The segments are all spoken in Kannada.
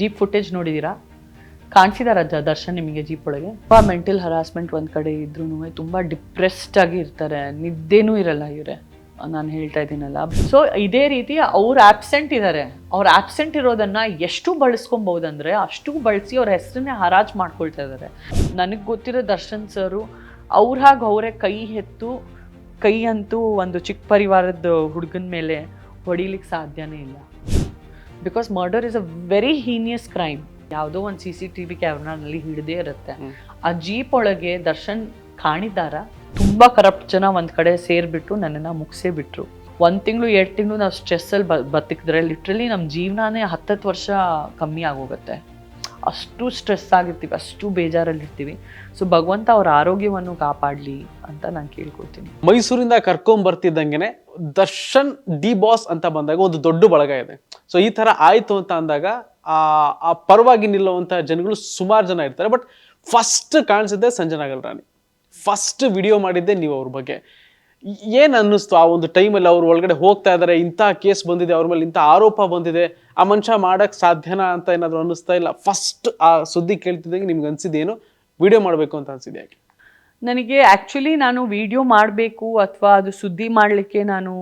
ಜೀಪ್ ಫುಟೇಜ್ ನೋಡಿದ್ದೀರಾ ಕಾಣಿಸಿದಾರ ದರ್ಶನ್ ನಿಮಗೆ ಜೀಪ್ ಒಳಗೆ? ತುಂಬ ಮೆಂಟಲ್ ಹರಾಸ್ಮೆಂಟ್ ಒಂದು ಕಡೆ ಇದ್ರೂ ತುಂಬ ಡಿಪ್ರೆಸ್ಡ್ ಆಗಿ ಇರ್ತಾರೆ. ನಿದ್ದೆನೂ ಇರಲ್ಲ ಇವರೇ, ನಾನು ಹೇಳ್ತಾ ಇದ್ದೀನಲ್ಲ. ಸೊ ಇದೇ ರೀತಿ ಅವ್ರು ಆಬ್ಸೆಂಟ್ ಇದ್ದಾರೆ ಅವ್ರು ಆಬ್ಸೆಂಟ್ ಇರೋದನ್ನ ಎಷ್ಟು ಬಳಸ್ಕೊಬಹುದಂದ್ರೆ ಅಷ್ಟು ಬಳಸಿ ಅವ್ರ ಹೆಸರನ್ನೇ ಹರಾಜ್ ಮಾಡ್ಕೊಳ್ತಾ ಇದ್ದಾರೆ ನನಗೆ ಗೊತ್ತಿರೋ ದರ್ಶನ್ ಸರು, ಅವ್ರ ಹಾಗೆ ಅವರೇ ಕೈ ಎತ್ತು, ಕೈ ಅಂತೂ ಒಂದು ಚಿಕ್ಕ ಪರಿವಾರದ ಹುಡುಗನ ಮೇಲೆ ಹೊಡಿಲಿಕ್ಕೆ ಸಾಧ್ಯನೇ ಇಲ್ಲ. Because murder is a very heinous crime ಯಾವುದೋ ಒಂದು ಸಿ ಸಿ ಟಿ ವಿ ಕ್ಯಾಮ್ರಾನಲ್ಲಿ ಹಿಡಿದೇ ಇರುತ್ತೆ. ಆ ಜೀಪ್ ಒಳಗೆ ದರ್ಶನ್ ಕಾಣಿದಾರ ತುಂಬ ಕರಪ್ಟ್ ಜನ ಒಂದ್ ಕಡೆ ಸೇರ್ಬಿಟ್ಟು ನನ್ನನ್ನ ಮುಗಿಸೇ ಬಿಟ್ರು. ಒಂದ್ ತಿಂಗಳು ಎರಡು ತಿಂಗಳು ನಾವು ಸ್ಟ್ರೆಸ್ಸಲ್ಲಿ ಬ ಬದುಕಿದ್ರೆ ಲಿಟ್ರಲಿ ನಮ್ಮ ಜೀವನನೇ ಹತ್ತತ್ತು ವರ್ಷ ಕಮ್ಮಿ ಆಗೋಗುತ್ತೆ. ಅಷ್ಟು ಸ್ಟ್ರೆಸ್ ಆಗಿರ್ತೀವಿ, ಅಷ್ಟು ಬೇಜಾರಲ್ಲಿರ್ತೀವಿ. ಸೊ ಭಗವಂತ ಅವ್ರ ಆರೋಗ್ಯವನ್ನು ಕಾಪಾಡಲಿ ಅಂತ ನಾನು ಕೇಳ್ಕೊಳ್ತೀನಿ. ಮೈಸೂರಿಂದ ಕರ್ಕೊಂಡ್ ಬರ್ತಿದ್ದಂಗೆನೆ ದರ್ಶನ್ ಡಿ ಬಾಸ್ ಅಂತ ಬಂದಾಗ ಒಂದು ದೊಡ್ಡ ಬಳಗ ಇದೆ. ಸೊ ಈ ತರ ಆಯ್ತು ಅಂತ ಅಂದಾಗ, ಆ ಪರವಾಗಿ ನಿಲ್ಲುವಂತ ಜನಗಳು ಸುಮಾರು ಜನ ಇರ್ತಾರೆ. ಬಟ್ ಫಸ್ಟ್ ಕಾಣಿಸಿದ್ದೆ ಸಂಜನಾಗಲ್ ರಾಣಿ. ಫಸ್ಟ್ ವಿಡಿಯೋ ಮಾಡಿದ್ದೆ ನೀವು ಅವ್ರ ಬಗ್ಗೆ. ಏನ್ ಅನ್ನಿಸ್ತು? ಆ ಒಂದು ಟೈಮಲ್ಲಿ ಅವ್ರು ಒಳಗಡೆ ಹೋಗ್ತಾ ಇದಾರೆ, ಇಂಥ ಕೇಸ್ ಬಂದಿದೆ, ಅವ್ರ ಮೇಲೆ ಇಂಥ ಆರೋಪ ಬಂದಿದೆ, ಆ ಮನುಷ್ಯ ಮಾಡಕ್ ಸಾಧ್ಯನಾ ಅಂತ ಏನಾದರೂ ಅನ್ನಿಸ್ತಾ ಇಲ್ಲ? ಫಸ್ಟ್ ಆ ಸುದ್ದಿ ಕೇಳ್ತಿದ್ದಂಗೆ ನಿಮ್ಗೆ ಅನ್ಸಿದ್ದೇನು ವಿಡಿಯೋ ಮಾಡಬೇಕು ಅಂತ ಅನ್ಸಿದೆ ಯಾಕೆ? ನನಗೆ ಆ್ಯಕ್ಚುಲಿ ನಾನು ವಿಡಿಯೋ ಮಾಡಬೇಕು ಅಥವಾ ಅದು ಸುದ್ದಿ ಮಾಡಲಿಕ್ಕೆ ನಾನು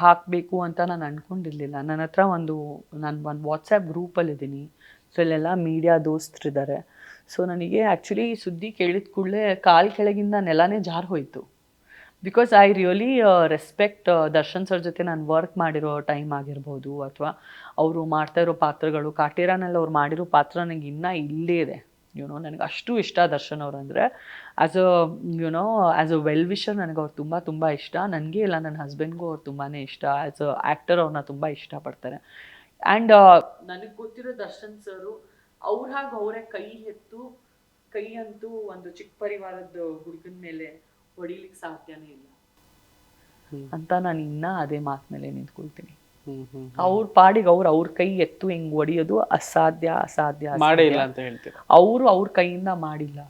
ಹಾಕಬೇಕು ಅಂತ ನಾನು ಅಂದ್ಕೊಂಡಿರಲಿಲ್ಲ ನನ್ನ ಹತ್ರ ಒಂದು, ನಾನು ಒಂದು ವಾಟ್ಸಪ್ ಗ್ರೂಪಲ್ಲಿದ್ದೀನಿ ಸೊ ಇಲ್ಲೆಲ್ಲ ಮೀಡಿಯಾ ದೋಸ್ತರಿದ್ದಾರೆ ಸೊ ನನಗೆ ಆ್ಯಕ್ಚುಲಿ ಸುದ್ದಿ ಕೇಳಿದ ಕೂಡಲೇ ಕಾಲು ಕೆಳಗಿಂದ ನೆಲನೇ ಜಾರು ಹೋಯಿತು. Because I really respect Darshan sir ಜೊತೆ ನಾನು ವರ್ಕ್ ಮಾಡಿರೋ ಟೈಮ್ ಆಗಿರ್ಬೋದು ಅಥವಾ ಅವರು ಮಾಡ್ತಾ ಇರೋ ಪಾತ್ರಗಳು, ಕಾಟೇರಾನಲ್ಲಿ ಅವ್ರು ಮಾಡಿರೋ ಪಾತ್ರ ನನಗೆ ಇನ್ನೂ ಇಲ್ಲೇ ಇದೆ. ಯುನೋ ನನಗೆ ಅಷ್ಟು ಇಷ್ಟ ದರ್ಶನ್ ಅವ್ರು ಅಂದರೆ as a you know as a well wisher ನನಗೆ ಅವ್ರು ತುಂಬ ತುಂಬ ಇಷ್ಟ. ನನಗೆ ಇಲ್ಲ ನನ್ನ ಹಸ್ಬೆಂಡ್ಗೂ ಅವ್ರು ತುಂಬಾ ಇಷ್ಟ. ಆ್ಯಸ್ ಅ ಆ್ಯಕ್ಟರ್ ಅವ್ರನ್ನ ತುಂಬ ಇಷ್ಟಪಡ್ತಾರೆ. ಆ್ಯಂಡ್ ನನಗೆ ಗೊತ್ತಿರೋ ದರ್ಶನ್ ಸರು ಅವ್ರ ಹಾಗೆ ಅವರೇ ಕೈ ಎತ್ತು, ಕೈ ಅಂತೂ ಒಂದು ಚಿಕ್ಕ ಪರಿವಾರದ ಹುಡುಗನ ಮೇಲೆ ಹೊಡಿಲಿಕ್ಕೆ ಸಾಧ್ಯನೇ ಇಲ್ಲ. ಅಂತ ನಾನು ಇನ್ನ ಅದೇ ಮಾತ್ ಮೇಲೆ ನಿಂತ್ಕೊಳ್ತೀನಿ. ಅವ್ರ ಪಾಡಿಗೆ ಅವ್ರು ಅವ್ರ ಕೈ ಎತ್ತು ಹೆಂಗ್ ಒಡಿಯೋದು ಅಸಾಧ್ಯ ಅಸಾಧ್ಯ ಮಾಡೇ ಇಲ್ಲ ಅಂತ ಹೇಳ್ತೀವಿ ಅವರು ಅವ್ರ ಕೈಯಿಂದ ಮಾಡಿಲ್ಲ.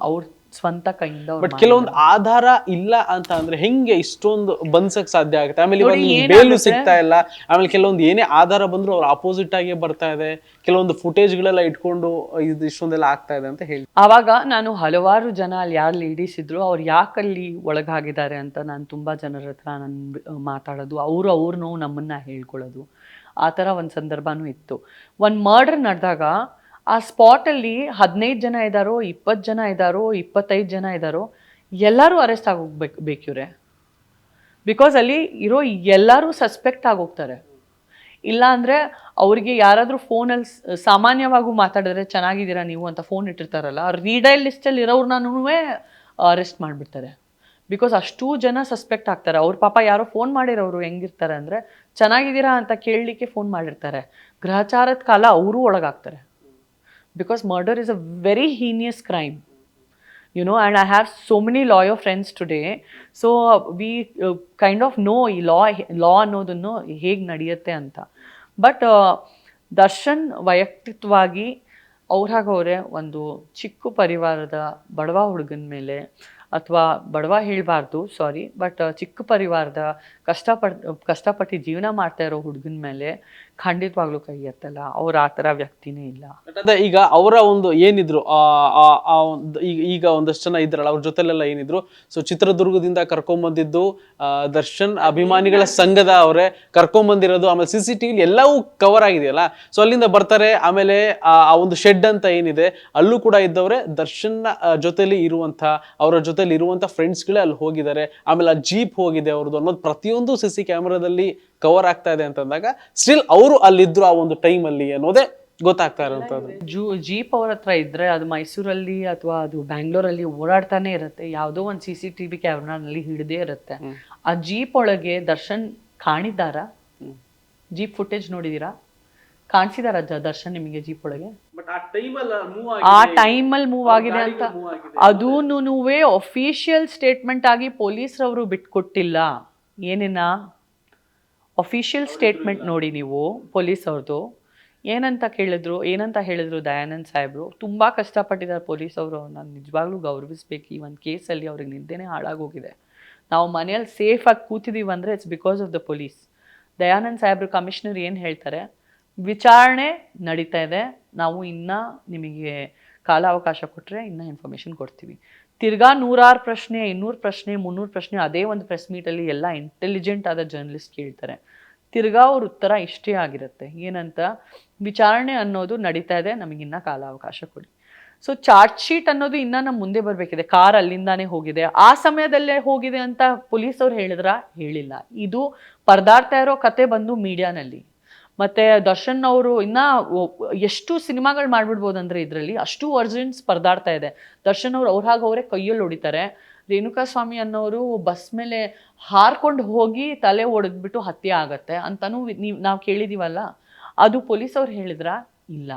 ಅವ್ರ ಸ್ವಂತ ಕೈಯಿಂದ ಬಟ್ ಕೆಲವೊಂದು ಆಧಾರ ಇಲ್ಲ ಅಂತ ಅಂದ್ರೆ ಹೆಂಗೆ ಇಷ್ಟೊಂದು ಬಂದ್ಸಕ್ ಸಾಧ್ಯ ಆಗುತ್ತೆ? ಆಮೇಲೆ ಇವಾಗ? ಬೇಲು ಸಿಗ್ತಾ ಇಲ್ಲ. ಆಮೇಲೆ ಕೆಲವೊಂದು ಏನೇ ಆಧಾರ ಬಂದ್ರು ಅವ್ರ ಅಪೋಸಿಟ್ ಆಗಿ ಬರ್ತಾ ಇದೆ. ಕೆಲವೊಂದು ಫುಟೇಜ್ ಗಳೆಲ್ಲ ಇಟ್ಕೊಂಡು ಇದು ಇಷ್ಟೊಂದೆಲ್ಲ ಆಗ್ತಾ ಇದೆ ಅಂತ ಹೇಳಿ. ಆವಾಗ ನಾನು ಹಲವಾರು ಜನ ಅಲ್ಲಿ ಯಾರು ಲೇಡೀಸ್ ಇದ್ರು ಅವ್ರು ಯಾಕಲ್ಲಿ ಒಳಗಾಗಿದ್ದಾರೆ ಅಂತ ನಾನು ತುಂಬಾ ಜನರ ಹತ್ರ ನಾನು ಮಾತಾಡೋದು. ಅವ್ರು ಅವ್ರ ನೋವು ನಮ್ಮನ್ನ ಹೇಳ್ಕೊಳ್ಳೋದು. ಆ ಥರ ಒಂದು ಸಂದರ್ಭನೂ ಇತ್ತು. ಒಂದು ಮರ್ಡರ್ ನಡೆದಾಗ ಆ ಸ್ಪಾಟಲ್ಲಿ ಹದಿನೈದು ಜನ ಇದ್ದಾರೋ ಇಪ್ಪತ್ತು ಜನ ಇದ್ದಾರೋ ಇಪ್ಪತ್ತೈದು ಜನ ಇದ್ದಾರೋ ಎಲ್ಲರೂ ಅರೆಸ್ಟ್ ಆಗೋಗ್ಬೇಕು, ಬೇಕಿವ್ರೆ. ಬಿಕಾಸ್ ಅಲ್ಲಿ ಇರೋ ಎಲ್ಲರೂ ಸಸ್ಪೆಕ್ಟ್ ಆಗೋಗ್ತಾರೆ. ಇಲ್ಲ ಅಂದರೆ ಅವರಿಗೆ ಯಾರಾದರೂ ಫೋನಲ್ಲಿ ಸಾಮಾನ್ಯವಾಗೂ ಮಾತಾಡಿದ್ರೆ ಚೆನ್ನಾಗಿದ್ದೀರಾ ನೀವು ಅಂತ ಫೋನ್ ಇಟ್ಟಿರ್ತಾರಲ್ಲ ರೀಡೈಲ್ ಲಿಸ್ಟಲ್ಲಿ ಇರೋರ್ನೂ ಅರೆಸ್ಟ್ ಮಾಡಿಬಿಡ್ತಾರೆ. ಬಿಕಾಸ್ ಅಷ್ಟು ಜನ ಸಸ್ಪೆಕ್ಟ್ ಆಗ್ತಾರೆ. ಅವ್ರ ಪಾಪ ಯಾರೋ ಫೋನ್ ಮಾಡಿರೋರು ಹೆಂಗಿರ್ತಾರೆ ಅಂದರೆ, ಚೆನ್ನಾಗಿದ್ದೀರಾ ಅಂತ ಕೇಳಲಿಕ್ಕೆ ಫೋನ್ ಮಾಡಿರ್ತಾರೆ. ಗ್ರಹಚಾರದ ಕಾಲ ಅವರೂ ಒಳಗಾಗ್ತಾರೆ. Because murder is a very heinous crime you know and i have so many lawyer friends today. So uh, we uh, kind of know ಈ ಲಾ ಲಾ ಅನ್ನೋದನ್ನು ಹೇಗೆ ನಡೆಯುತ್ತೆ ಅಂತ. ಬಟ್ ದರ್ಶನ್ ವೈಯಕ್ತಿಕವಾಗಿ ಅವ್ರಾಗವ್ರೆ ಒಂದು ಚಿಕ್ಕ ಪರಿವಾರದ ಬಡವ ಹುಡುಗನ ಮೇಲೆ ಅಥವಾ ಬಡವ ಹೇಳಬಾರ್ದು ಸಾರಿ ಬಟ್ ಚಿಕ್ಕ ಪರಿವಾರದ ಕಷ್ಟಪಟ್ ಕಷ್ಟಪಟ್ಟು ಜೀವನ ಮಾಡ್ತಾ ಇರೋ ಹುಡುಗನ ಮೇಲೆ ಖಂಡಿತವಾಗ್ಲೂ ಕೈ ಎತ್ತಲ್ಲ. ಅವ್ರು ಆ ಥರ ವ್ಯಕ್ತಿನೇ ಇಲ್ಲ. ಈಗ ಅವರ ಒಂದು ಏನಿದ್ರು, ಆ, ಆ- ಈಗ ಒಂದಷ್ಟು ಜನ ಇದ್ರಲ್ಲ, ಅವ್ರ ಜೊತೆಲೆಲ್ಲ ಏನಿದ್ರು ಸೊ ಚಿತ್ರದುರ್ಗದಿಂದ ಕರ್ಕೊಂಬಂದಿದ್ದು ಬಂದಿದ್ದು ದರ್ಶನ್, ಅಭಿಮಾನಿಗಳ ಸಂಘದ ಅವರೇ, ಕರ್ಕೊಂಬಂದಿರೋದು, ಆಮೇಲೆ ಸಿ ಸಿ ಎಲ್ಲವೂ ಕವರ್ ಆಗಿದೆಯಲ್ಲ? ಸೊ ಅಲ್ಲಿಂದ ಬರ್ತಾರೆ, ಆಮೇಲೆ, ಆ ಒಂದು ಶೆಡ್ ಅಂತ ಏನಿದೆ, ಅಲ್ಲೂ ಕೂಡ ಇದ್ದವರೇ ದರ್ಶನ್ ಜೊತೆಲಿ ಇರುವಂತ ಅವರ ಜೊತೆಲಿ ಇರುವಂತ ಫ್ರೆಂಡ್ಸ್ಗಳೇ ಅಲ್ಲಿ ಹೋಗಿದ್ದಾರೆ. ಆಮೇಲೆ ಆ ಜೀಪ್ ಹೋಗಿದೆ ಅವ್ರದ್ದು ಅನ್ನೋದು ಪ್ರತಿಯೊಂದು ಸಿ ಸಿ ಕ್ಯಾಮ್ರಾದಲ್ಲಿ ಕವರ್ ಆಗ್ತಾ ಇದೆ ಅಂತಂದಾಗ ಸ್ಟಿಲ್ ಅವರು ಅಲ್ಲಿದ್ರು ಆ ಒಂದು ಟೈಮ್ ಅಲ್ಲಿ ಅನ್ನೋದೇ ಗೊತ್ತಾಗ್ತಾ ಇರೋಂಥದ್ದು ಜೂ ಜೀಪ್ ಅವ್ರ ಹತ್ರ ಇದ್ರೆ ಅದು ಮೈಸೂರಲ್ಲಿ ಅಥವಾ ಅದು ಬ್ಯಾಂಗ್ಳೂರಲ್ಲಿ ಓಡಾಡ್ತಾನೆ ಇರುತ್ತೆ. ಯಾವುದೋ ಒಂದು ಸಿ ಸಿ ಟಿ ವಿ ಕ್ಯಾಮ್ರಾನಲ್ಲಿ ಹಿಡ್ದೇ ಇರುತ್ತೆ. ಆ ಜೀಪ್ ಒಳಗೆ ದರ್ಶನ್ ಕಾಣಿದ್ದಾರ? ಜೀಪ್ ಫುಟೇಜ್ ನೋಡಿದೀರಾ? ಕಾಣಿಸಿದಾರ ದರ್ಶನ್ ನಿಮಗೆ ಜೀಪ್ ಒಳಗೆ? ಆ ಟೈಮಲ್ಲಿ ಮೂವ್ ಆ ಟೈಮಲ್ಲಿ ಮೂವ್ ಆಗಿದೆ ಅಂತ. ಅದೂನು ಅಫಿಷಿಯಲ್ ಸ್ಟೇಟ್ಮೆಂಟ್ ಆಗಿ ಪೊಲೀಸ್ರವರು ಬಿಟ್ಕೊಟ್ಟಿಲ್ಲ. ಏನೇನ ಅಫಿಷಿಯಲ್ ಸ್ಟೇಟ್ಮೆಂಟ್ ನೋಡಿ ನೀವು ಪೊಲೀಸ್ ಅವ್ರದ್ದು ಏನಂತ ಕೇಳಿದ್ರು, ಏನಂತ ಹೇಳಿದ್ರು ದಯಾನಂದ್ ಸಾಹೇಬ್ರು? ತುಂಬ ಕಷ್ಟಪಟ್ಟಿದ್ದಾರೆ ಪೊಲೀಸ್ ಅವರು. ನಾನು ನಿಜವಾಗ್ಲೂ ಗೌರವಿಸ್ಬೇಕು. ಈ ಒಂದು ಕೇಸಲ್ಲಿ ಅವ್ರಿಗೆ ನಿದ್ದೆನೇ ಹಾಳಾಗೋಗಿದೆ. ನಾವು ಮನೆಯಲ್ಲಿ ಸೇಫಾಗಿ ಕೂತಿದ್ದೀವಿ ಅಂದರೆ it's because of the police Dayanand ಸಾಹೇಬ್ರು ಕಮಿಷನರ್ ಏನು ಹೇಳ್ತಾರೆ? ವಿಚಾರಣೆ ನಡೀತಾ ಇದೆ. ನಾವು ಇನ್ನ ನಿಮಗೆ ಕಾಲಾವಕಾಶ ಕೊಟ್ಟರೆ ಇನ್ನ ಇನ್ಫಾರ್ಮೇಷನ್ ಕೊಡ್ತೀವಿ. ತಿರ್ಗಾ ನೂರಾರು ಪ್ರಶ್ನೆ, ಇನ್ನೂರು ಪ್ರಶ್ನೆ, ಮುನ್ನೂರು ಪ್ರಶ್ನೆ ಅದೇ ಒಂದು ಪ್ರೆಸ್ ಮೀಟಲ್ಲಿ ಎಲ್ಲ ಇಂಟೆಲಿಜೆಂಟ್ ಆದ ಜರ್ನಲಿಸ್ಟ್ ಕೇಳ್ತಾರೆ. ತಿರ್ಗಾ ಅವ್ರ ಉತ್ತರ ಇಷ್ಟೇ ಆಗಿರುತ್ತೆ. ಏನಂತ? ವಿಚಾರಣೆ ಅನ್ನೋದು ನಡೀತಾ ಇದೆ ನಮಗಿನ್ನ ಕಾಲಾವಕಾಶ ಕೊಡಿ. ಸೊ ಚಾರ್ಜ್ ಶೀಟ್ ಅನ್ನೋದು ಇನ್ನ ನಮ್ಮ ಮುಂದೆ ಬರಬೇಕಿದೆ. ಕಾರ್ ಅಲ್ಲಿಂದಾನೇ ಹೋಗಿದೆ. ಆ ಸಮಯದಲ್ಲೇ ಹೋಗಿದೆ ಅಂತ ಪೊಲೀಸ್ ಅವ್ರು ಹೇಳಿದ್ರ? ಹೇಳಿಲ್ಲ. ಇದು ಪರದಾಡ್ತಾ ಇರೋ ಕತೆ ಬಂದು ಮೀಡಿಯಾನಲ್ಲಿ ಮತ್ತೆ ದರ್ಶನ್ ಅವರು ಇನ್ನ ಎಷ್ಟು ಸಿನಿಮಾಗಳು ಮಾಡ್ಬಿಡ್ಬೋದು ಅಂದ್ರೆ ಇದರಲ್ಲಿ ಅಷ್ಟು ವರ್ಜನ್ಸ್ ಪರದಾಡ್ತಾ ಇದೆ. ದರ್ಶನ್ ಅವರು ಅವ್ರ ಹಾಗೆ ಅವರೇ ಕೈಯಲ್ಲಿ ಹೊಡಿತಾರೆ. ರೇಣುಕಾ ಸ್ವಾಮಿ ಅನ್ನೋರು ಬಸ್ ಮೇಲೆ ಹಾರ್ಕೊಂಡು ಹೋಗಿ ತಲೆ ಒಡೆದ್ಬಿಟ್ಟು ಹತ್ಯೆ ಆಗತ್ತೆ ಅಂತಲೂ ನೀವು, ನಾವು ಕೇಳಿದೀವಲ್ಲ? ಅದು ಪೊಲೀಸ್ ಅವ್ರು ಹೇಳಿದ್ರ? ಇಲ್ಲ.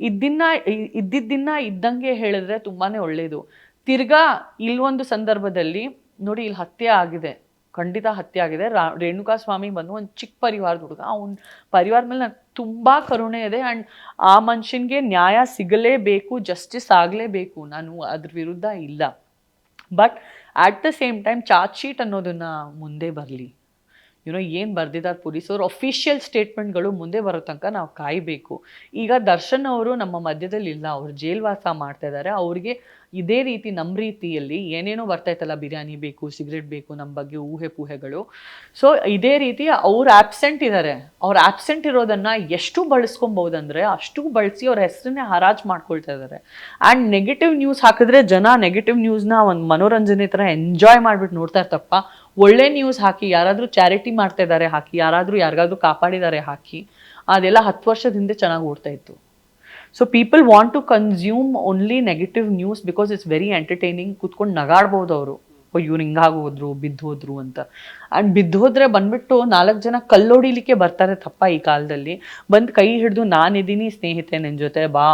ಇದ್ದಿನ್ನ ಇದ್ದಿದ್ದಿನ ಇದ್ದಿದ್ದನ್ನ ಇದ್ದಂಗೆ ಹೇಳಿದ್ರೆ ತುಂಬಾನೇ ಒಳ್ಳೇದು. ತಿರ್ಗಾ ಇಲ್ಲೊಂದು ಸಂದರ್ಭದಲ್ಲಿ ನೋಡಿ ಇಲ್ಲಿ ಹತ್ಯೆ ಆಗಿದೆ. ಖಂಡಿತ ಹತ್ಯೆ ಆಗಿದೆ. ರಾ ರೇಣುಕಾ ಸ್ವಾಮಿ ಬಂದು ಒಂದು ಚಿಕ್ಕ ಪರಿವಾರದ ಹುಡುಗ. ಅವ್ನ ಪರಿವಾರ ಮೇಲೆ ನನಗೆ ತುಂಬ ಕರುಣೆ ಇದೆ ಆ್ಯಂಡ್ ಆ ಮನುಷ್ಯನಿಗೆ ನ್ಯಾಯ ಸಿಗಲೇಬೇಕು, ಜಸ್ಟಿಸ್ ಆಗಲೇಬೇಕು. ನಾನು ಅದ್ರ ವಿರುದ್ಧ ಇಲ್ಲ. But at the same time charge sheet ಅನ್ನೋದನ್ನು ಮುಂದೆ ಬರಲಿ. ಯುನೋ ಏನು ಬರೆದಿದ್ದಾರೆ ಪೊಲೀಸರು ಅಫಿಷಿಯಲ್ ಸ್ಟೇಟ್ಮೆಂಟ್ಗಳು ಮುಂದೆ ಬರೋ ತನಕ ನಾವು ಕಾಯಬೇಕು. ಈಗ ದರ್ಶನ್ ಅವರು ನಮ್ಮ ಮಧ್ಯದಲ್ಲಿ ಇಲ್ಲ. ಅವರು ಜೇಲ್ವಾಸ ಮಾಡ್ತಾ ಇದ್ದಾರೆ ಅವ್ರಿಗೆ ಇದೇ ರೀತಿ ನಮ್ಮ ರೀತಿಯಲ್ಲಿ ಏನೇನೋ ಬರ್ತಾ ಇತ್ತಲ್ಲ, ಬಿರಿಯಾನಿ ಬೇಕು, ಸಿಗರೇಟ್ ಬೇಕು ನಮ್ಮ ಬಗ್ಗೆ ಊಹೆ ಪೂಹೆಗಳು. ಸೊ ಇದೇ ರೀತಿ ಅವ್ರು ಆಬ್ಸೆಂಟ್ ಇದ್ದಾರೆ ಅವ್ರು ಆಬ್ಸೆಂಟ್ ಇರೋದನ್ನ ಎಷ್ಟು ಬಳಸ್ಕೊಬಹುದಂದ್ರೆ ಅಷ್ಟು ಬಳಸಿ ಅವ್ರ ಹೆಸರನ್ನೇ ಹರಾಜ್ ಮಾಡ್ಕೊಳ್ತಾ ಇದ್ದಾರೆ ಆ್ಯಂಡ್ ನೆಗೆಟಿವ್ ನ್ಯೂಸ್ ಹಾಕಿದ್ರೆ ಜನ ನೆಗೆಟಿವ್ ನ್ಯೂಸ್ನ ಒಂದು ಮನೋರಂಜನೆ ಥರ ಎಂಜಾಯ್ ಮಾಡ್ಬಿಟ್ಟು ನೋಡ್ತಾ ಇರ್ತಪ್ಪ. ಒಳ್ಳೆ ನ್ಯೂಸ್ ಹಾಕಿ, ಯಾರಾದರೂ ಚಾರಿಟಿ ಮಾಡ್ತಾ ಇದ್ದಾರೆ ಹಾಕಿ, ಯಾರಾದರೂ ಯಾರಿಗಾದ್ರೂ ಕಾಪಾಡಿದ್ದಾರೆ ಹಾಕಿ, ಅದೆಲ್ಲ ಹತ್ತು ವರ್ಷದ ಹಿಂದೆ ಚೆನ್ನಾಗಿ ಓಡ್ತಾ ಇತ್ತು. So people want to consume only negative news because it's very entertaining ಕುತ್ಕೊಂಡು ನಗಾಡ್ಬೋದು ಅವರು. ಇವ್ರು ಹಿಂಗಾಗಿ ಹೋದ್ರು, ಬಿದ್ದು ಹೋದ್ರು ಅಂತ. ಆ್ಯಂಡ್ ಬಿದ್ದು ಹೋದ್ರೆ ಬಂದ್ಬಿಟ್ಟು ನಾಲ್ಕು ಜನ ಕಲ್ಲೊಡಿಲಿಕ್ಕೆ ಬರ್ತಾರೆ ತಪ್ಪ ಈ ಕಾಲದಲ್ಲಿ. ಬಂದು ಕೈ ಹಿಡಿದು ನಾನಿದ್ದೀನಿ ಸ್ನೇಹಿತೆ ನಿನ್ನ ಜೊತೆ, ಬಾ.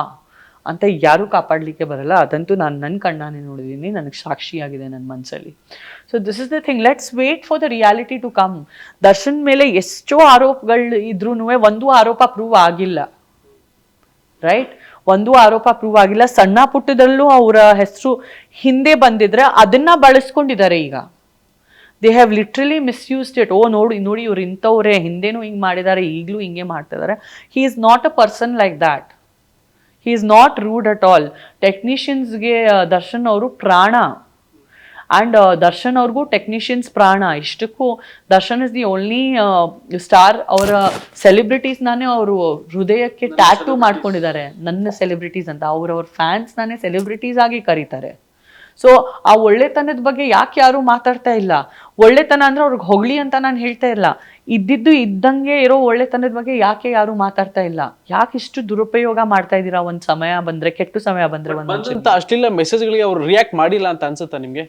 ಅಂತ ಯಾರೂ ಕಾಪಾಡಲಿಕ್ಕೆ ಬರಲ್ಲ. ಅದಂತೂ ನಾನು ನನ್ನ ಕಣ್ಣಾನೆ ನೋಡಿದ್ದೀನಿ ನನಗೆ ಸಾಕ್ಷಿಯಾಗಿದೆ ನನ್ನ ಮನಸ್ಸಲ್ಲಿ so this is the thing let's wait for the reality to come Darshan ಮೇಲೆ ಎಷ್ಟೋ ಆರೋಪಗಳು ಇದ್ರೂ ಒಂದು ಆರೋಪ ಪ್ರೂವ್ ಆಗಿಲ್ಲ. ರೈಟ್ ಒಂದು ಆರೋಪ ಪ್ರೂವ್ ಆಗಿಲ್ಲ. ಸಣ್ಣ ಪುಟ್ಟದಲ್ಲೂ ಅವರ ಹೆಸರು ಹಿಂದೆ ಬಂದಿದ್ರೆ ಅದನ್ನ ಬಳಸ್ಕೊಂಡಿದ್ದಾರೆ ಈಗ. They have literally misused it ಓ, ನೋಡಿ ನೋಡಿ ಇವ್ರು ಇಂಥವ್ರೆ. ಹಿಂದೆನೂ ಹಿಂಗೆ ಮಾಡಿದ್ದಾರೆ. ಈಗಲೂ ಹಿಂಗೆ ಮಾಡ್ತಿದ್ದಾರೆ. He is not a person like that he is not rude at all ಟೆಕ್ನಿಷಿಯನ್ಸ್ಗೆ Darshan ಅವರು ಪ್ರಾಣ. ಆ್ಯಂಡ್ ದರ್ಶನ್ ಅವ್ರಿಗೂ ಟೆಕ್ನಿಷಿಯನ್ಸ್ ಪ್ರಾಣ. ಇಷ್ಟಕ್ಕೂ Darshan is the only star ಅವರ ಸೆಲೆಬ್ರಿಟೀಸ್ನಾನೇ ಅವರು ಹೃದಯಕ್ಕೆ ಟ್ಯಾಟೂ ಮಾಡ್ಕೊಂಡಿದ್ದಾರೆ. ನನ್ನ ಸೆಲೆಬ್ರಿಟೀಸ್ ಅಂತ. ಅವರವ್ರ ಫ್ಯಾನ್ಸ್ನಾನೇ ಸೆಲೆಬ್ರಿಟೀಸ್ ಆಗಿ ಕರೀತಾರೆ. ಸೊ ಆ ಒಳ್ಳೆತನದ ಬಗ್ಗೆ ಯಾಕೆ ಯಾರು ಮಾತಾಡ್ತಾ ಇಲ್ಲ? ಒಳ್ಳೆತನ ಅಂದ್ರೆ ಅವ್ರಿಗೆ ಹೊಗಳಿ ಅಂತ ನಾನು ಹೇಳ್ತಾ ಇಲ್ಲ. ಇದ್ದಿದ್ದು ಇದ್ದಂಗೆ ಇರೋ ಒಳ್ಳೆತನದ ಬಗ್ಗೆ ಯಾಕೆ ಯಾರು ಮಾತಾಡ್ತಾ ಇಲ್ಲ? ಯಾಕೆ ಇಷ್ಟು ದುರುಪಯೋಗ ಮಾಡ್ತಾ ಇದ್ದೀರಾ ಒಂದ್ ಸಮಯ ಬಂದ್ರೆ ಕೆಟ್ಟು ಸಮಯ ಬಂದ್ರೆ ಅಷ್ಟಿಲ್ಲ ಮೆಸೇಜ್ಗಳಿಗೆ ಅವ್ರು ರಿಯಾಕ್ಟ್ ಮಾಡಿಲ್ಲ ಅಂತ ಅನ್ಸುತ್ತಾ ನಿಮ್ಗೆ?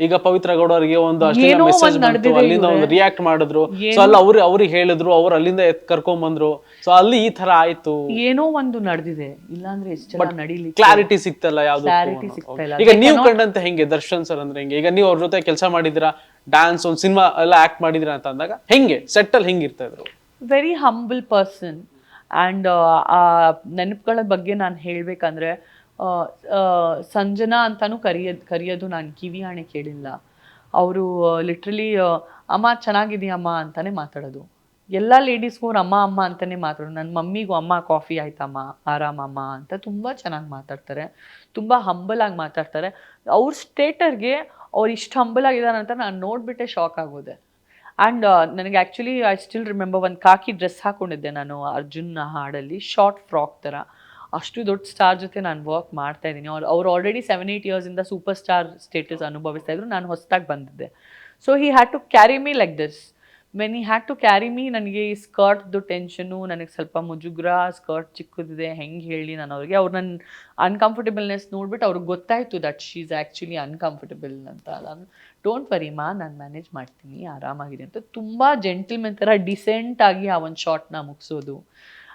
ಈಗ ಪವಿತ್ರ ಗೌಡ ಅವರಿಗೆ ಒಂದು ಅಷ್ಟು ಏನೋ ಮೆಸೇಜ್ ಒಂದ್ ಬಂತು. ನಡ್ದಿದೆ ಅಲ್ಲಿಂದ ಒಂದು ರಿಯಾಕ್ಟ್ ಮಾಡಿದ್ರು. ಸೊ ಅಲ್ಲಿ ಅವ್ರು ಅವ್ರಿಗೆ ಹೇಳಿದ್ರು ಅವ್ರು ಅಲ್ಲಿಂದ ಎತ್ ಕರ್ಕೊಂಡ್ ಬಂದ್ರು. ಸೊ ಅಲ್ಲಿ ಈ ತರ ಆಯ್ತು. ಏನೋ ಒಂದು ನಡೆದಿದೆ. ಇಲ್ಲಾಂದ್ರೆ ಎಷ್ಟು ನಡೀಲಿ ಕ್ಲಾರಿಟಿ ಸಿಕ್ತಲ್ಲ ಯಾವ್ದು Clarity ಸಿಗ್ತಾ ಇಲ್ಲ. ಈಗ ನೀವು ಕಂಡಂತ ಹೆಂಗೆ ದರ್ಶನ್ ಸರ್ ಅಂದ್ರೆ ಹೆಂಗೆ? ಈಗ ನೀವು ಅವ್ರ ಜೊತೆ ಕೆಲಸ ಮಾಡಿದಿರಾ ಡ್ಯಾನ್ಸ್ ಒಂದು ಸಿನಿಮಾ ಎಲ್ಲ ಆಕ್ಟ್ ಮಾಡಿದಿರಾ ಅಂತ ಅಂದಾಗ ಹೆಂಗೆ? ಸೆಟ್ ಅಲ್ಲಿ ಹೆಂಗೆ ಇರ್ತಾ ಇದ್ರು? ವೆರಿ ಹಂಬಲ್ ಪರ್ಸನ್ ಆ್ಯಂಡ್ ಆ ನೆನಪುಗಳ ಬಗ್ಗೆ ನಾನು ಹೇಳಬೇಕಂದ್ರೆ ಸಂಜನಾ ಅಂತಾನು ಕರೆಯೋದು ಕರೆಯೋದು ನಾನು ಕಿವಿ ಆಣೆ ಕೇಳಿಲ್ಲ. ಅವರು ಲಿಟ್ರಲಿ ಅಮ್ಮ ಚೆನ್ನಾಗಿದೆಯಮ್ಮ ಅಂತಾನೆ ಮಾತಾಡೋದು. ಎಲ್ಲ ಲೇಡೀಸ್ಗೂ ಅವ್ರು ಅಮ್ಮ ಅಮ್ಮ ಅಂತಾನೆ ಮಾತಾಡೋದು. ನನ್ನ ಮಮ್ಮಿಗೂ ಅಮ್ಮ ಕಾಫಿ ಆಯ್ತಮ್ಮ ಆರಾಮಮ್ಮ ಅಂತ ತುಂಬ ಚೆನ್ನಾಗಿ ಮಾತಾಡ್ತಾರೆ. ತುಂಬ ಹಂಬಲಾಗಿ ಮಾತಾಡ್ತಾರೆ. ಅವ್ರ ಸ್ಟೇಟರ್ಗೆ ಅವ್ರು ಇಷ್ಟು ಹಂಬಲ್ ಆಗಿದ್ದಾರೆ ಅಂತ ನಾನು ನೋಡ್ಬಿಟ್ಟೆ ಶಾಕ್ ಆಗೋದೆ. ಆ್ಯಂಡ್ ನನಗೆ ಆ್ಯಕ್ಚುಲಿ ಐ ಸ್ಟಿಲ್ ರಿಮೆಂಬರ್ ಒಂದು ಕಾಕಿ ಡ್ರೆಸ್ ಹಾಕೊಂಡಿದ್ದೆ ನಾನು ಅರ್ಜುನ್ನ ಹಾಡಲ್ಲಿ ಶಾರ್ಟ್ ಫ್ರಾಕ್ ಥರ ಅಷ್ಟು ದೊಡ್ಡ ಸ್ಟಾರ್ ಜೊತೆ ನಾನು ವರ್ಕ್ ಮಾಡ್ತಾ ಇದ್ದೀನಿ. ಅವ್ರು ಅವ್ರು ಆಲ್ರೆಡಿ ಸೆವೆನ್ ಏಯ್ಟ್ ಇಯರ್ಸಿಂದ ಸೂಪರ್ ಸ್ಟಾರ್ ಸ್ಟೇಟಸ್ ಅನುಭವಿಸ್ತಾ ಇದ್ರು. ನಾನು ಹೊಸದಾಗಿ ಬಂದಿದ್ದೆ. So he had to carry me like this when he had to carry me ನನಗೆ ಈ ಸ್ಕರ್ಟ್ದು ಟೆನ್ಷನು ನನಗೆ ಸ್ವಲ್ಪ ಮುಜುಗ್ರ ಸ್ಕರ್ಟ್ ಚಿಕ್ಕದಿದೆ, ಹೆಂಗೆ ಹೇಳಿ ನಾನು ಅವ್ರಿಗೆ ಅವ್ರು ನನ್ನ ಅನ್ಕಂಫರ್ಟೇಬಲ್ನೆಸ್ ನೋಡ್ಬಿಟ್ಟು ಅವ್ರಿಗೆ ಗೊತ್ತಾಯಿತು that she is actually uncomfortable ಅಂತ. ನಾನು ಡೋಂಟ್ ವರಿ ಮಾ, ನಾನು ಮ್ಯಾನೇಜ್ ಮಾಡ್ತೀನಿ ಆರಾಮಾಗಿದೆ ಅಂತ. ತುಂಬ ಜೆಂಟಲ್ಮೆನ್ ಥರ ಡಿಸೆಂಟಾಗಿ ಆ ಒಂದು ಶಾರ್ಟ್ನ ಮುಗಿಸೋದು.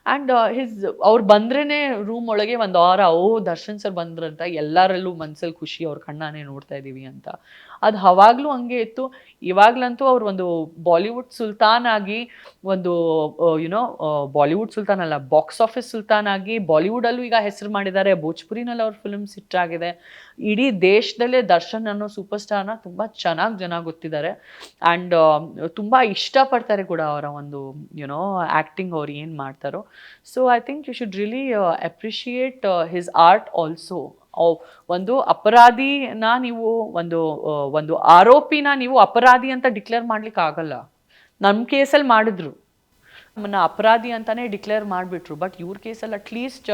ಆ್ಯಂಡ್ ಹಿಸ್ ಅವ್ರು ಬಂದ್ರೇ ರೂಮ್ ಒಳಗೆ ಒಂದು ವಾರ, ಓ, ದರ್ಶನ್ ಸರ್ ಬಂದ್ರಂತ, ಎಲ್ಲರಲ್ಲೂ ಮನ್ಸಲ್ಲಿ ಖುಷಿ, ಅವ್ರ ಕಣ್ಣಾನೇ ನೋಡ್ತಾ ಇದ್ದೀವಿ ಅಂತ. ಅದು ಅವಾಗಲೂ ಹಂಗೆ ಇತ್ತು. ಇವಾಗ್ಲಂತೂ ಅವ್ರು ಒಂದು ಬಾಲಿವುಡ್ ಸುಲ್ತಾನ್ ಆಗಿ ಒಂದು ಯುನೋ ಬಾಲಿವುಡ್ ಸುಲ್ತಾನ್ ಅಲ್ಲ, ಬಾಕ್ಸ್ ಆಫೀಸ್ ಸುಲ್ತಾನ್ ಆಗಿ ಬಾಲಿವುಡಲ್ಲೂ ಈಗ ಹೆಸರು ಮಾಡಿದ್ದಾರೆ. ಭೋಜ್ಪುರಿನಲ್ಲಿ ಅವ್ರ ಫಿಲ್ಮ್ಸ್ ಆಗಿದೆ. ಇಡೀ ದೇಶದಲ್ಲೇ ದರ್ಶನ್ ಅನ್ನೋ ಸೂಪರ್ ಸ್ಟಾರ್ನ ತುಂಬ ಚೆನ್ನಾಗಿ ಜನ ಗೊತ್ತಿದ್ದಾರೆ. ಆ್ಯಂಡ್ ತುಂಬ ಇಷ್ಟಪಡ್ತಾರೆ ಕೂಡ ಅವರ ಒಂದು ಯುನೋ ಆ್ಯಕ್ಟಿಂಗ್ ಅವ್ರು ಏನು ಮಾಡ್ತಾರೋ. So I think you should really appreciate his art also ಒಂದು ಅಪರಾಧಿನ ನೀವು ಒಂದು ಒಂದು ಆರೋಪಿನ ನೀವು ಅಪರಾಧಿ ಅಂತ ಡಿಕ್ಲೇರ್ ಮಾಡ್ಲಿಕ್ಕೆ ಆಗಲ್ಲ ನಮ್ಮ ಕೇಸಲ್ಲಿ ಮಾಡಿದ್ರು. ನಮ್ಮನ್ನ ಅಪರಾಧಿ ಅಂತಾನೆ ಡಿಕ್ಲೇರ್ ಮಾಡಿಬಿಟ್ರು. ಬಟ್ ಇವ್ರ ಕೇಸಲ್ಲಿ ಅಟ್ಲೀಸ್ಟ್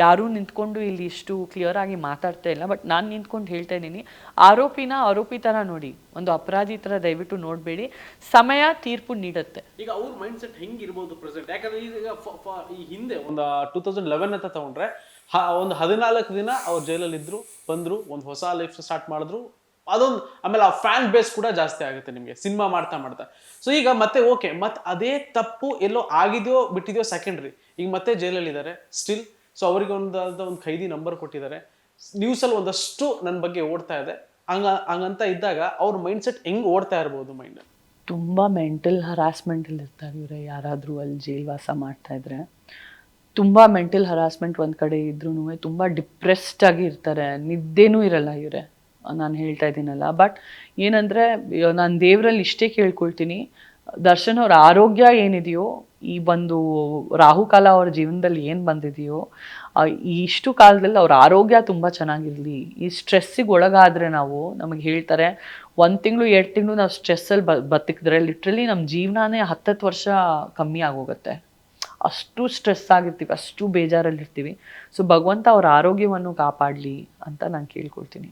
ಯಾರೂ ನಿಂತ್ಕೊಂಡು ಇಲ್ಲಿ ಇಷ್ಟು ಕ್ಲಿಯರ್ ಆಗಿ ಮಾತಾಡ್ತಾ ಇಲ್ಲ. ಬಟ್ ನಾನು ನಿಂತ್ಕೊಂಡು ಹೇಳ್ತಾ ಇದ್ದೀನಿ, ಆರೋಪಿನ ಆರೋಪಿ ಥರ ನೋಡಿ, ಒಂದು ಅಪರಾಧಿ ಥರ ದಯವಿಟ್ಟು ನೋಡಬೇಡಿ. ಸಮಯ ತೀರ್ಪು ನೀಡುತ್ತೆ. ಈಗ ಅವ್ರ ಮೈಂಡ್ ಸೆಟ್ ಹೆಂಗಿರ್ಬೋದು ಪ್ರೆಸೆಂಟ್ ಯಾಕಂದ್ರೆ ಈಗ ಈ ಹಿಂದೆ ಒಂದು ಟೂ ತೌಸಂಡ್ ಲೆವೆನ್ ಅಂತ ತಗೊಂಡ್ರೆ ಒಂದು ಹದಿನಾಲ್ಕು ದಿನ ಅವ್ರು ಜೈಲಲ್ಲಿ ಇದ್ರು ಬಂದ್ರು, ಒಂದು ಹೊಸ ಲೈಫ್ ಸ್ಟಾರ್ಟ್ ಮಾಡಿದ್ರು ಅದೊಂದು, ಆಮೇಲೆ ಆ ಫ್ಯಾನ್ ಬೇಸ್ ಕೂಡ ಜಾಸ್ತಿ ಆಗುತ್ತೆ ನಿಮಗೆ ಸಿನಿಮಾ ಮಾಡ್ತಾ ಮಾಡ್ತಾ. ಸೊ ಈಗ ಮತ್ತೆ ಓಕೆ ಮತ್ತೆ ಅದೇ ತಪ್ಪು ಎಲ್ಲೋ ಆಗಿದೆಯೋ ಬಿಟ್ಟಿದೆಯೋ ಸೆಕೆಂಡ್ರಿ ಈಗ ಮತ್ತೆ ಜೈಲಲ್ಲಿ ಇದ್ದಾರೆ ಸ್ಟಿಲ್ ಸೊ ಅವರಿಗೆ ಒಂದಾದ ಒಂದು ಖೈದಿ ನಂಬರ್ ಕೊಟ್ಟಿದ್ದಾರೆ. ನ್ಯೂಸಲ್ಲಿ ಒಂದಷ್ಟು ನನ್ನ ಬಗ್ಗೆ ಓಡ್ತಾ ಇದೆ. ಹಂಗ, ಹಂಗಂತ ಇದ್ದಾಗ ಅವ್ರ ಮೈಂಡ್ ಸೆಟ್ ಹೆಂಗೆ ಓಡ್ತಾ ಇರ್ಬೋದು ಮೈಂಡ್ ತುಂಬ ಮೆಂಟಲ್ ಹರಾಸ್ಮೆಂಟಲ್ಲಿ ಇರ್ತಾರೆ ಇವರೇ, ಯಾರಾದರೂ ಅಲ್ಲಿ ಜೈಲ್ವಾಸ ಮಾಡ್ತಾ ಇದ್ರೆ. ತುಂಬ ಮೆಂಟಲ್ ಹರಾಸ್ಮೆಂಟ್ ಒಂದು ಕಡೆ ಇದ್ರೂ ತುಂಬ ಡಿಪ್ರೆಸ್ಡ್ ಆಗಿ ಇರ್ತಾರೆ. ನಿದ್ದೆನೂ ಇರಲ್ಲ ಇವರೇ. ನಾನು ಹೇಳ್ತಾ ಇದ್ದೀನಲ್ಲ. ಬಟ್ ಏನಂದರೆ ನಾನು ದೇವರಲ್ಲಿ ಇಷ್ಟೇ ಕೇಳ್ಕೊಳ್ತೀನಿ. ದರ್ಶನ್ ಅವ್ರ ಆರೋಗ್ಯ ಏನಿದೆಯೋ, ಈ ಒಂದು ರಾಹುಕಾಲ ಅವ್ರ ಜೀವನದಲ್ಲಿ ಏನು ಬಂದಿದೆಯೋ ಇಷ್ಟು ಕಾಲದಲ್ಲಿ ಅವ್ರ ಆರೋಗ್ಯ ತುಂಬ ಚೆನ್ನಾಗಿರಲಿ. ಈ ಸ್ಟ್ರೆಸ್ಸಿಗೆ ಒಳಗಾದರೆ ನಾವು ನಮಗೆ ಹೇಳ್ತಾರೆ, ಒಂದು ತಿಂಗಳು, ಎರಡು ತಿಂಗಳು ನಾವು ಸ್ಟ್ರೆಸ್ಸಲ್ಲಿ ಬ, ಬದುಕಿದ್ರೆ ಲಿಟ್ರಲಿ ನಮ್ಮ ಜೀವನನೇ ಹತ್ತತ್ತು ವರ್ಷ ಕಮ್ಮಿ ಆಗೋಗುತ್ತೆ. ಅಷ್ಟು ಸ್ಟ್ರೆಸ್ ಆಗಿರ್ತೀವಿ, ಅಷ್ಟು ಬೇಜಾರಲ್ಲಿರ್ತೀವಿ. ಸೊ ಭಗವಂತ ಅವ್ರ ಆರೋಗ್ಯವನ್ನು ಕಾಪಾಡಲಿ ಅಂತ ನಾನು ಕೇಳ್ಕೊಳ್ತೀನಿ.